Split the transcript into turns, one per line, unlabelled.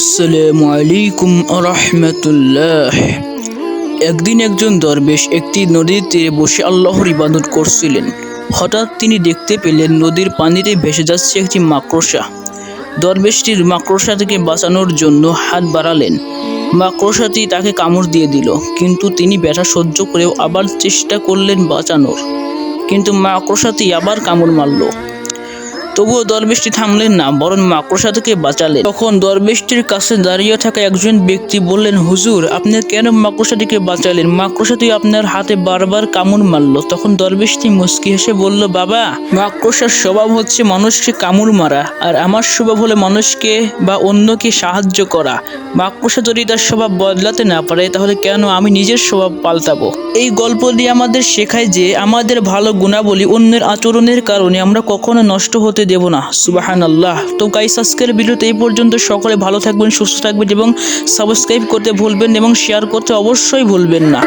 আসসালামু আলাইকুম রহমতুল্লাহ একদিন একজন দরবেশ একটি নদীর তীরে বসে আল্লাহর ইবাদত করছিলেন। হঠাৎ তিনি দেখতে পেলেন নদীর পানিতে ভেসে যাচ্ছে একটি মাকড়সা। দরবেশটির মাকড়সা থেকে বাঁচানোর জন্য হাত বাড়ালেন। মাকড়সাটি তাকে কামড় দিয়ে দিল, কিন্তু তিনি ব্যথা সহ্য করেও আবার চেষ্টা করলেন বাঁচানোর। কিন্তু মাকড়সাটি আবার কামড় মারল। তবুও দরবেশটি থামলেন না, বরং মাকড়সা থেকে বাঁচালেন। তখন দরবেশটির কাছে দাঁড়িয়ে থাকা একজন ব্যক্তি বললেন, হুজুর, আপনি কেন মাকড়সাটিকে বাঁচালেন? মাকড়সাটি আপনার হাতে বারবার কামড় মারলো। তখন দরবেশটি মুস্কি হেসে বলল, বাবা, মাকড়সার স্বভাব হচ্ছে মানুষকে কামড় মারা, আর আমার স্বভাব হলো মানুষকে বা অন্যকে সাহায্য করা। মাকড়সা যদি তার স্বভাব বদলাতে না পারে, তাহলে কেন আমি নিজের স্বভাব পাল্টাবো? এই গল্প দিয়ে আমাদের শেখায় যে, আমাদের ভালো গুণাবলী অন্যের আচরণের কারণে আমরা কখনো নষ্ট হতে দেব না। সুবাহান আল্লাহ তো গাইস আজকের ভিডিওতে এই পর্যন্ত। সকলে ভালো থাকবেন, সুস্থ থাকবেন এবং সাবস্ক্রাইব করতে ভুলবেন এবং শেয়ার করতে অবশ্যই ভুলবেন না।